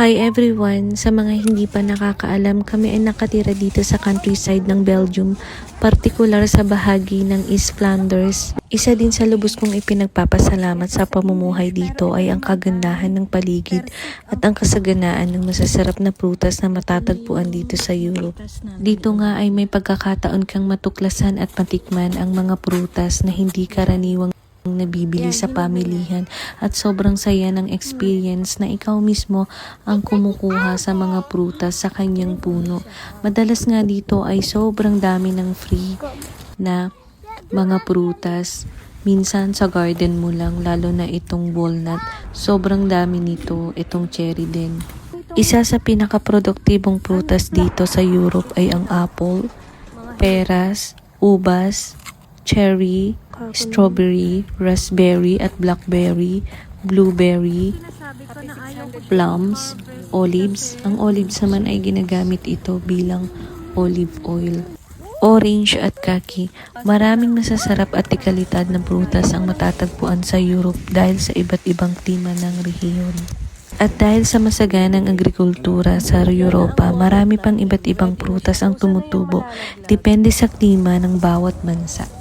Hi everyone! Sa mga hindi pa nakakaalam, kami ay nakatira dito sa countryside ng Belgium, partikular sa bahagi ng East Flanders. Isa din sa lubos kong ipinagpapasalamat sa pamumuhay dito ay ang kagandahan ng paligid at ang kasaganaan ng masasarap na prutas na matatagpuan dito sa Europe. Dito nga ay may pagkakataon kang matuklasan at matikman ang mga prutas na hindi karaniwang nabibili sa pamilihan at sobrang saya ng experience na ikaw mismo ang kumukuha sa mga prutas sa kanyang puno. Madalas nga dito ay sobrang dami ng free na mga prutas. Minsan sa garden mo lang, lalo na itong walnut. Sobrang dami nito, itong cherry din. Isa sa pinakaproduktibong prutas dito sa Europe ay ang apple, peras, ubas, cherry, strawberry, raspberry at blackberry, blueberry, plums, olives. Ang olives naman ay ginagamit ito bilang olive oil. Orange at kaki. Maraming masasarap at tikalidad na prutas ang matatagpuan sa Europe dahil sa iba't ibang klima ng rehiyon. At dahil sa masaganang agrikultura sa Europa, marami pang iba't ibang prutas ang tumutubo depende sa klima ng bawat bansa.